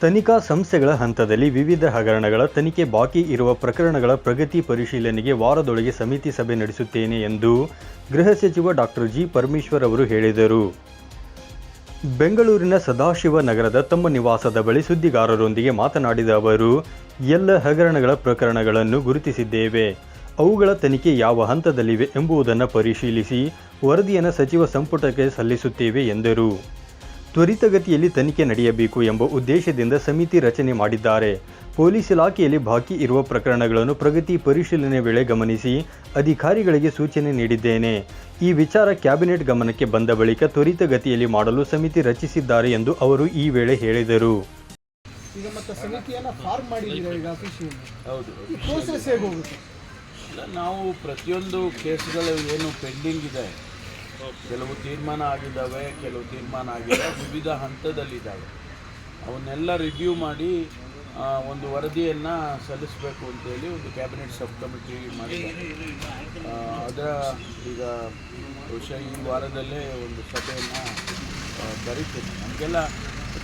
ತನಿಖಾ ಸಂಸ್ಥೆಗಳ ಹಂತದಲ್ಲಿ ವಿವಿಧ ಹಗರಣಗಳ ತನಿಖೆ ಬಾಕಿ ಇರುವ ಪ್ರಕರಣಗಳ ಪ್ರಗತಿ ಪರಿಶೀಲನೆಗೆ ವಾರದೊಳಗೆ ಸಮಿತಿ ಸಭೆ ನಡೆಸುತ್ತೇನೆ ಎಂದು ಗೃಹ ಸಚಿವ ಡಾಕ್ಟರ್ ಜಿ ಪರಮೇಶ್ವರ್ ಅವರು ಹೇಳಿದರು. ಬೆಂಗಳೂರಿನ ಸದಾಶಿವ ನಗರದ ತಮ್ಮ ನಿವಾಸದ ಬಳಿ ಸುದ್ದಿಗಾರರೊಂದಿಗೆ ಮಾತನಾಡಿದ ಅವರು, ಎಲ್ಲ ಹಗರಣಗಳ ಪ್ರಕರಣಗಳನ್ನು ಗುರುತಿಸಿದ್ದೇವೆ. ಅವುಗಳ ತನಿಖೆ ಯಾವ ಹಂತದಲ್ಲಿವೆ ಎಂಬುದನ್ನು ಪರಿಶೀಲಿಸಿ ವರದಿಯನ್ನು ಸಚಿವ ಸಂಪುಟಕ್ಕೆ ಸಲ್ಲಿಸುತ್ತೇವೆ ಎಂದರು. ತ್ವರಿತಗತಿಯಲ್ಲಿ ತನಿಖೆ ನಡೆಯಬೇಕು ಎಂಬ ಉದ್ದೇಶದಿಂದ ಸಮಿತಿ ರಚನೆ ಮಾಡಿದ್ದಾರೆ. ಪೊಲೀಸ್ ಇಲಾಖೆಯಲ್ಲಿ ಬಾಕಿ ಇರುವ ಪ್ರಕರಣಗಳನ್ನು ಪ್ರಗತಿ ಪರಿಶೀಲನೆ ವೇಳೆ ಗಮನಿಸಿ ಅಧಿಕಾರಿಗಳಿಗೆ ಸೂಚನೆ ನೀಡಿದ್ದೇನೆ. ಈ ವಿಚಾರ ಕ್ಯಾಬಿನೆಟ್ ಗಮನಕ್ಕೆ ಬಂದ ಬಳಿಕ ತ್ವರಿತಗತಿಯಲ್ಲಿ ಮಾಡಲು ಸಮಿತಿ ರಚಿಸಿದ್ದಾರೆ ಎಂದು ಅವರು ಈ ವೇಳೆ ಹೇಳಿದರು. ಈಗ ಮತ್ತೆ ಸಮಿತಿಯನ್ನ ಫಾರ್ಮ್ ಮಾಡಿದ್ದೀರಾ ಈಗ ಅಫಿಷಿಯಲ್ ಹೌದು ಈ ಪ್ರೋಸೆಸ್ ಹೇಗೆ ಹೋಗುತ್ತೆ? ಇಲ್ಲ ನಾವು ಪ್ರತಿಯೊಂದು ಕೇಸ್ಗಳು ಏನು ಪೆಂಡಿಂಗ್ ಇದೆ ಕೆಲವು ತೀರ್ಮಾನ ಆಗಿದ್ದಾವೆ ಕೆಲವು ತೀರ್ಮಾನ ಆಗಿಲ್ಲ ವಿವಿಧ ಹಂತದಲ್ಲಿದ್ದಾವೆ. ಅವನ್ನೆಲ್ಲ ರಿವ್ಯೂ ಮಾಡಿ ಒಂದು ವರದಿಯನ್ನು ಸಲ್ಲಿಸಬೇಕು ಅಂತೇಳಿ ಒಂದು ಕ್ಯಾಬಿನೆಟ್ ಸಬ್ ಕಮಿಟಿ ಆ, ಅದರ ಈಗ ಬಹುಶಃ ಈ ವಾರದಲ್ಲೇ ಒಂದು ಸಭೆಯನ್ನು ಬರೀತೇನೆ. ನಮಗೆಲ್ಲ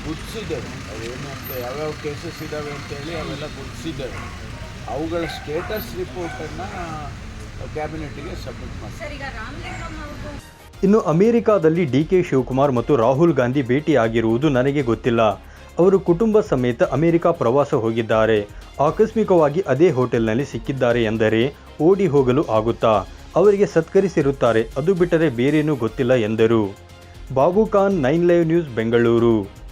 ಗುರುತಿಸಿದ್ದೇವೆ. ಅದೇನು ಅಂತ ಯಾವ್ಯಾವ ಕೇಸಸ್ ಇದ್ದಾವೆ ಅಂತೇಳಿ ಅವೆಲ್ಲ ಗುರುತಿಸಿದ್ದೇವೆ. ಅವುಗಳ ಸ್ಟೇಟಸ್ ರಿಪೋರ್ಟನ್ನು ಕ್ಯಾಬಿನೆಟ್ಗೆ ಸಬ್ಮಿಟ್ ಮಾಡಿ ಇನ್ನು ಅಮೆರಿಕಾದಲ್ಲಿ ಡಿ ಕೆ ಶಿವಕುಮಾರ್ ಮತ್ತು ರಾಹುಲ್ ಗಾಂಧಿ ಭೇಟಿಯಾಗಿರುವುದು ನನಗೆ ಗೊತ್ತಿಲ್ಲ. ಅವರು ಕುಟುಂಬ ಸಮೇತ ಅಮೆರಿಕ ಪ್ರವಾಸ ಹೋಗಿದ್ದಾರೆ. ಆಕಸ್ಮಿಕವಾಗಿ ಅದೇ ಹೋಟೆಲ್ನಲ್ಲಿ ಸಿಕ್ಕಿದ್ದಾರೆ ಎಂದರೆ ಓಡಿ ಹೋಗಲು ಆಗುತ್ತಾ? ಅವರಿಗೆ ಸತ್ಕರಿಸಿರುತ್ತಾರೆ. ಅದು ಬಿಟ್ಟರೆ ಬೇರೇನೂ ಗೊತ್ತಿಲ್ಲ ಎಂದರು. Babu Khan nine live news Bengaluru.